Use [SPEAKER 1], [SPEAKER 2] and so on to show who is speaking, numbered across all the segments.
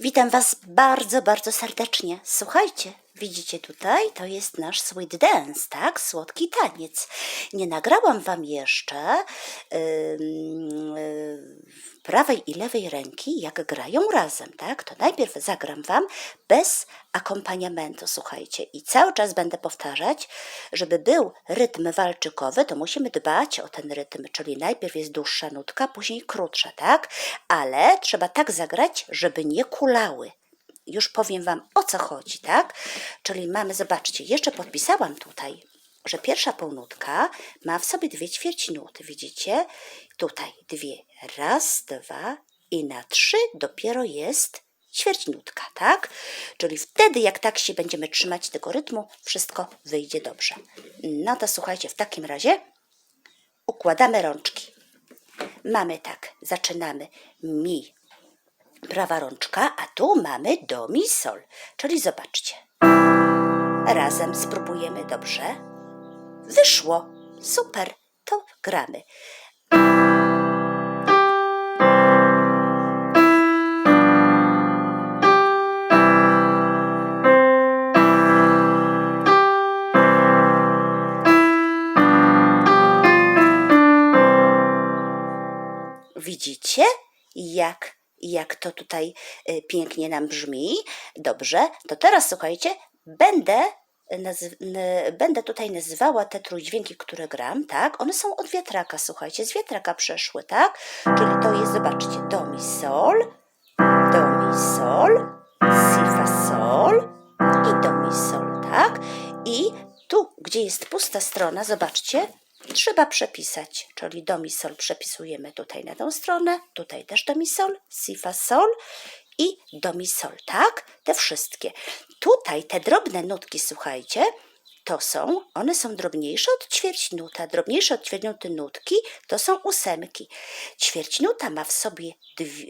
[SPEAKER 1] Witam Was bardzo, bardzo serdecznie. Słuchajcie, widzicie tutaj, to jest nasz sweet dance, tak? Słodki taniec. Nie nagrałam Wam jeszcze prawej i lewej ręki, jak grają razem, tak? To najpierw zagram Wam bez akompaniamentu, słuchajcie. I cały czas będę powtarzać, żeby był rytm walczykowy, to musimy dbać o ten rytm, czyli najpierw jest dłuższa nutka, później krótsza, tak? Ale trzeba tak zagrać, żeby nie kulały. Już powiem Wam o co chodzi, tak? Czyli mamy, zobaczcie, jeszcze podpisałam tutaj, że pierwsza półnutka ma w sobie dwie ćwierć nuty, widzicie? Tutaj dwie, raz, dwa i na trzy dopiero jest ćwierćnutka, tak? Czyli wtedy, jak tak się będziemy trzymać tego rytmu, wszystko wyjdzie dobrze. No to słuchajcie, w takim razie układamy rączki. Mamy tak, zaczynamy mi, prawa rączka, a tu mamy do mi sol. Czyli zobaczcie. Razem spróbujemy dobrze. Wyszło. Super. To gramy. Widzicie, jak, jak to tutaj y, pięknie nam brzmi? Dobrze, to teraz słuchajcie, będę, będę tutaj nazywała te trójdźwięki, które gram, tak? One są od wiatraka, słuchajcie, z wiatraka przeszły, tak? Czyli to jest, zobaczcie, do mi sol, do mi sol, si fa sol i do mi sol, tak? I tu, gdzie jest pusta strona, zobaczcie, trzeba przepisać, czyli do mi sol przepisujemy tutaj na tą stronę, tutaj też do mi sol, si fa sol i do mi sol, tak? Te wszystkie. Tutaj te drobne nutki, słuchajcie, to są, one są drobniejsze od ćwierćnuta. Drobniejsze od ćwierćnuty nutki to są ósemki. Ćwierćnuta ma w sobie dwie,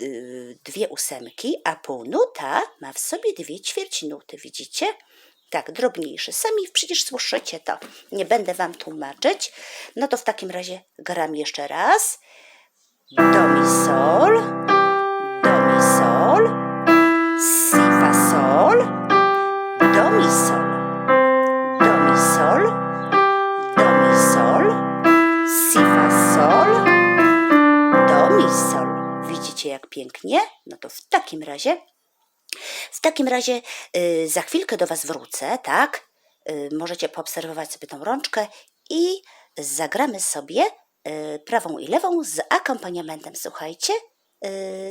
[SPEAKER 1] yy, dwie ósemki, a półnuta ma w sobie dwie ćwierćnuty. Widzicie? Tak, drobniejsze. Sami przecież słyszycie to. Nie będę wam tłumaczyć. No to w takim razie gram jeszcze raz. Do mi sol, do mi sol, do mi sol, do mi sol, si fa sol, do mi sol. Widzicie jak pięknie? No to w takim razie w takim razie y, za chwilkę do Was wrócę, tak? Y, możecie poobserwować sobie tą rączkę i zagramy sobie y, prawą i lewą z akompaniamentem, słuchajcie,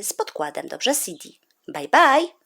[SPEAKER 1] z podkładem, dobrze? CD. Bye bye!